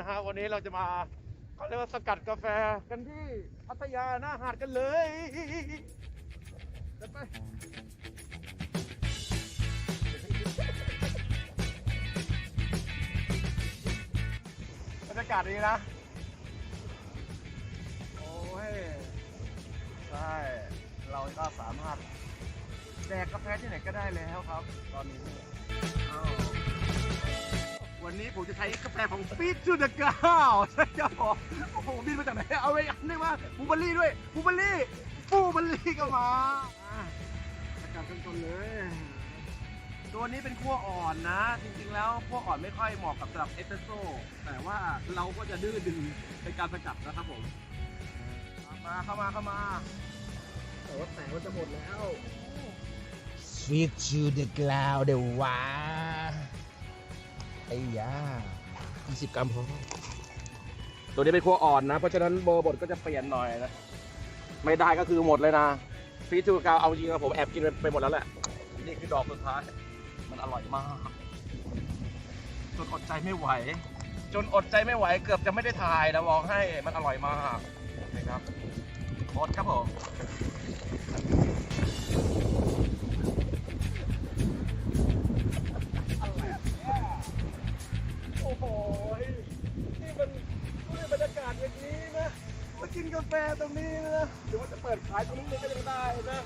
นะฮะวันนี้เราจะมาเขาเรียกว่าสกัดกาแฟกันที่พัทยาหน้าหาดกันเลยเดินไปบรรยากาศดีนะ โอ้ยใช่เราก็สามารถแดกกาแฟที่ไหนก็ได้แล้วครับ ตอนนี้ นี้ผมจะใช้กาแฟของฟีดจูเดอะก้าใช่ครับผมโอ้โหบินมาจากไหนเอาไปอันนึงมาบูเบอรี่ด้วยบูเบอรี่บูเบอรี่ก็มาอากาศต้นๆเลย ตัวนี้เป็นขั้วอ่อนนะ จริงๆแล้วขั้วอ่อนไม่ค่อยเหมาะกับสำหรับเอสเปรสโซ่แต่ว่าเราก็จะดื้อดึงในการสกัดนะครับผมมาเข้ามาเข้ามาแต่ว่าแสงมันจะหมดแล้ว Sweet to the cloud เดี๋ยววะ ไอ้ยา20 กรัมพอตัวนี้เป็นขั้วอ่อนนะ เพราะฉะนั้นเบอร์บดก็จะเปลี่ยนหน่อยนะ ไม่ได้ก็คือหมดเลยนะฟีจูกาวเอาจริงๆผมแอบกินไปหมดแล้วแหละ นี่คือดอกสุดท้าย มันอร่อยมาก จนอดใจไม่ไหว จนอดใจไม่ไหว เกือบจะไม่ได้ถ่ายนะบอกให้มันอร่อยมากนะครับโคตรครับผม แฟตรงนี้นะหรือว่าจะเปิดขายตรงนี้ก็ยังได้นะ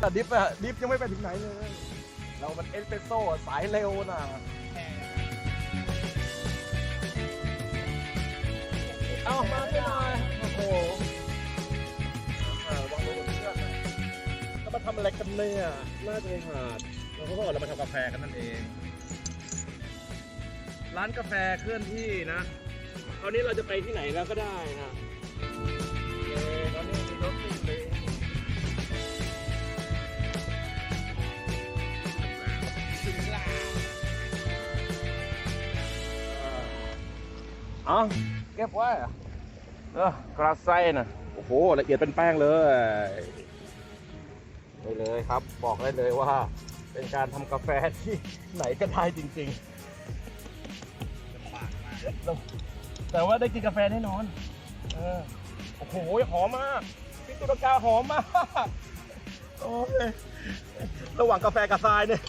แต่ดิฟอะดิฟยังไม่ไปถึงไหนเลย เรามันเอสเปรสโซ่สายเร็วนะเอามาไม่ได้โอ้โหวางไว้บนเครื่องนะแล้วมาทำอะไรกันเนี่ยน่าจะหาดเราก็บอกเรามาทำกาแฟกันนั่นเอง ร้านกาแฟเคลื่อนที่นะ คราวนี้เราจะไปที่ไหนแล้วก็ได้นะเย้ตอนนี้มีรถติดเลยถึงแล้วอ๋อเก็บไว้เหรอเออกระไซนะโอ้โห ละเอียดเป็นแป้งเลยได้เลยครับ บอกได้เลยว่า เป็นการทำกาแฟที่ไหนก็ได้จริงๆ แต่ว่าได้กินกาแฟแน่นอน เออ โอ้โห หอมมากพิตุรกาหอมมาก โอ้ย ระหว่างกาแฟกับทรายเนี่ย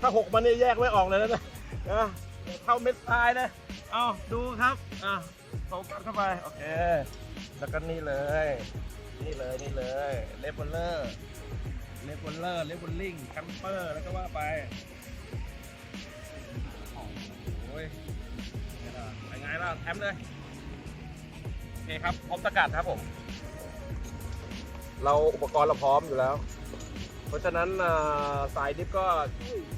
ถ้าหกมันเนี่ยแยกไม่ออกเลยนะนะเข้าเม็ดทรายนะ เอาดูครับ อะตบกันเข้าไป โอเค แล้วก็นี่เลย นี่เลย นี่เลย เลเบลเลอร์เลเบลเลอร์ เลเบลลิงแคมเปอร์ แล้วก็ว่าไป โอ้ย ไงล่ะแถมเลยโอเคครับพร้อมสกัดครับผม เราอุปกรณ์เราพร้อมอยู่แล้ว เพราะฉะนั้นอ่าสายดิฟก็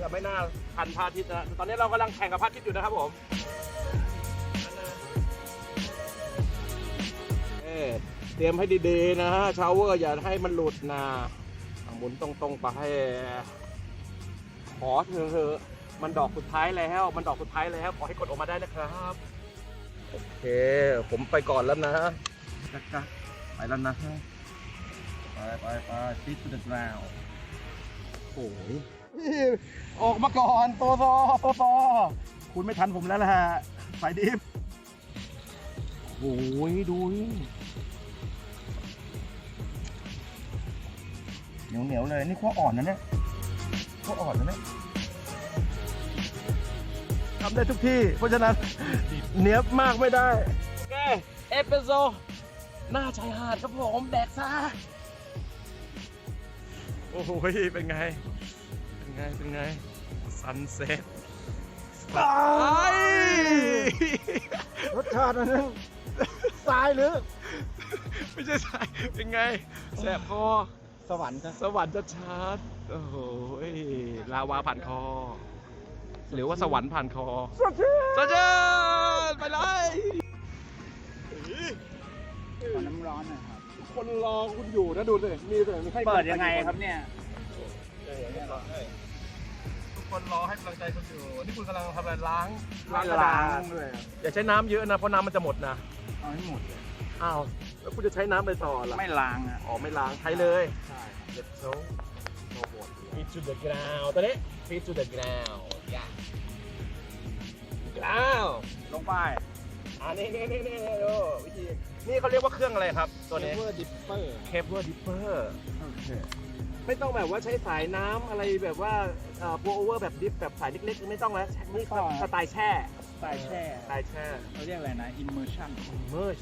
จะไม่น่าทันพระอาทิตย์นะตอนนี้เรากำลังแข่งกับพระอาทิตย์อยู่นะครับผมเอ่อเตรียมให้ดีๆนะฮะชาวเวอร์อย่าให้มันหลุดนะหมุนตรงๆไปขอเถอะมันดอกสุดท้ายแล้ว มันดอกสุดท้ายแล้วขอให้กดออกมาได้นะครับ โอเค ผมไปก่อนแล้วนะจักจักไปแล้วนะ ไปไปไปฟิต to the ground โอ้ยออกมาก่อนโตซอโตซอคุณไม่ทันผมแล้วแหละสายดิฟโอ้ยดูเหนียวเหนียวๆเลย นี่ขั้วอ่อนนะเนี่ยขั้วอ่อนนะเนี่ย ทำได้ทุกที่ เพราะฉะนั้นเนี้ยบมากไม่ได้ โอเค เอสเปรสโซหน้าชายหาดครับผมแดกซะโอ้โหเป็นไง เป็นไง เป็นไง ซันเซ็ตไปรสชาติมันนึงทรายหรือ ไม่ใช่สาย เป็นไง แสบคอ สวรรค์จ้ะสวรรค์ชัดๆโอ้โหลาวาผ่านคอ หรือว่าสวรรค์ผ่านคอสดชื่นสวัสดีไปเลยขอน้ำร้อนหน่อยครับ คนรอคุณอยู่นะดูสิมีแต่ให้เปิดยังไงครับเนี่ยทุกคนรอให้กำลังใจคุณอยู่นี่คุณกำลังทำอะไรล้างล้างกระดาล้าษงด้วยครับอย่าใช้น้ำเยอะนะเพราะน้ำมันจะหมดนะเอาให้หมดเลยอ้าวแล้วคุณจะใช้น้ำไปต่อล่ะไม่ล้างอะอ๋อไม่ล้างใช้เลยใช่เด็ดโซ่โอ้โห feet to the ground ตอนนี้ feet to the ground ย่า ground ป้ายอ่านี่นี่นี่นี่นี่ดูวิธีนี่เขาเรียกว่าเครื่องอะไรครับ ตัวนี้เวอร์ดิปเปอร์เคเบิลดิปเปอร์ไม่ต้องแบบว่าใช้สายน้ำอะไรแบบว่าเอ่อโปรโอเวอร์แบบดิฟแบบสายเล็กๆ ไม่ต้องแล้วนี่สไตล์แช่สายแช่สไตล์แช่ เขาเรียกอะไรนะ immersion เมิร์ช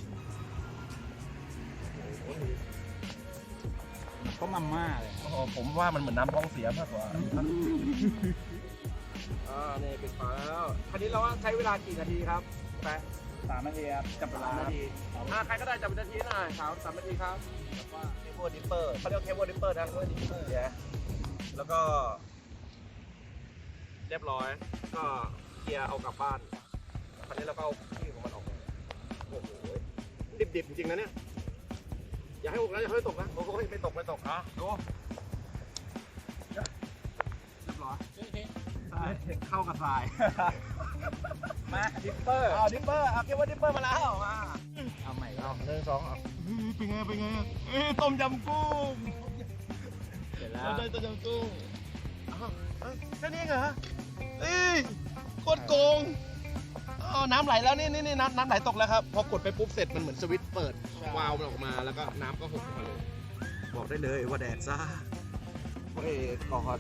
ก็มาม่าเลยโอ้โหผมว่ามันเหมือนน้ำท้องเสียมากกว่าอ่านี่ปิดฝาแล้วคันนี้เราใช้เวลากี่นาทีครับแปะสามนาทีครับจับเวลาสามนาทีอ่าใครก็ได้จับเป็นนาทีหน่อยสามสามนาทีครับแล้วก็เคเบิลดิปเปอร์เขาเรียกเคเบิลดิปเปอร์นะเคเบิลดิปเปอร์เนี่ยแล้วก็ เรียบร้อย ก็เคลียร์เอากลับบ้านคันนี้เราก็เอาขี้ของมันออกโอ้โหดิบๆจริงๆนะเนี่ย อย่าให้หกนะอย่าให้ตกนะโอ้โหไม่ตกไม่ตกอะดูเรียบร้อยใช่เข้ากับทราย มาดิปเปอร์เอาวดิปเปอร์เอาเก็บว่าดิปเปอร์มาแล้วมาเอาใหม่เอาหนึ่งสองเอาเป็นไงเป็นไงเอ้ต้มยำกุ้งเสร็จแล้วได้ต้มยำกุ้งอ้าวแค่นี้เหรอเอ้ยโคตรโกง อ๋อน้ำไหลแล้วนี่นี่นี่น้ำน้ำไหลตกแล้วครับ พอกดไปปุ๊บเสร็จมันเหมือนสวิตช์เปิดวาล์วมันออกมาแล้วก็น้ำก็หกออกมาเลย บอกได้เลยว่าแดกซ่าเฮ้ยก่อน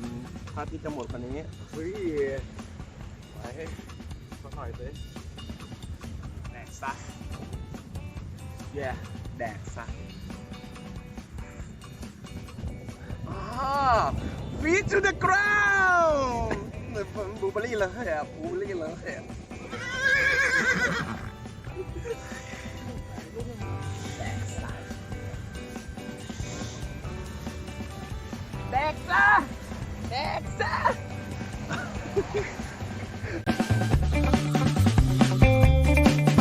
พระอาที่จะหมดคันนี้เฮ้ยไปให้สักหน่อยสิแดกซ่า yeah แดกซะอ่า feet to the ground เหมือนบลูเบอรี่เลยอะบลูเบอรี่เลยอะ Tekla!